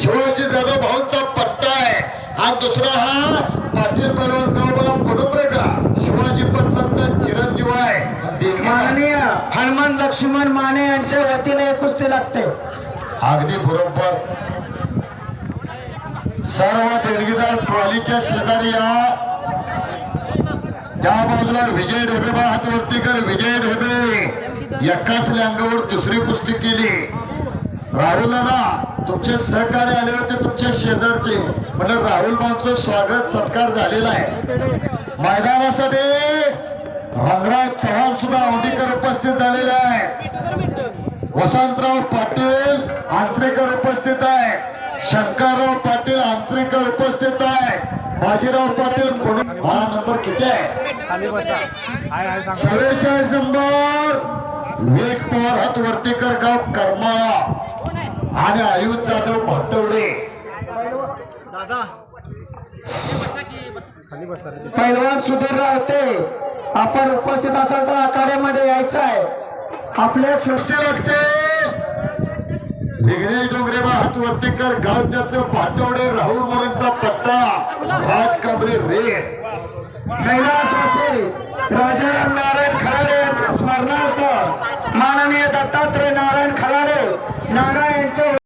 शिवाजी जाधव भाऊंचा पट्टा आहे. आणि दुसरा हा पाटील पलवान गावबाला फडुमरेगा शिवाजी पटलांचा चिरंजीव आहे. माननीय हनुमान लक्ष्मण माने यांच्या वतीने कुस्ती लागते. अगदी बरोबर. सर्व देणगीदार ट्रॉलीच्या शेजारी या. त्या बाजूला विजय ढेबे बा हातवरती कर विजय ढेबे. एकाच अंगावर दुसरी कुस्ती केली. राहुल दादा तुमचे सहकार्य आले होते तुमच्या शेजारचे. म्हणजे राहुल बांचं स्वागत सत्कार झालेला आहे. मैदानासाठी रंगराज चव्हाण सुद्धा औंडीकर उपस्थित झालेले आहेत वसंतराव पाटील आंत्रेकर उपस्थित आहे. शंकरराव पाटील आंत्रेकर उपस्थित आहे. बाजीराव पाटील हा नंबर किती आहे? चव्वेचाळीस नंबर. वेग पवार हातवर्तीकर गाव करमाळा. आणि आयुष जाधव भट्टवडे पैलवान सुधीर होते आपण उपस्थित असाल तर आखाड्यामध्ये यायचं आहे. आपल्या सृष्टी लागते विघ्नेश डोंगरेबा हातवर्तीकर गाव त्याचं पाटवडे राहुल मोरेंचा पट्टा. राज कांबळे रे कैलास वाशी राजाराम नारायण खराडे यांच्या स्मरणार्थ माननीय दत्तात्रय नारायण खराडे नारायण 진짜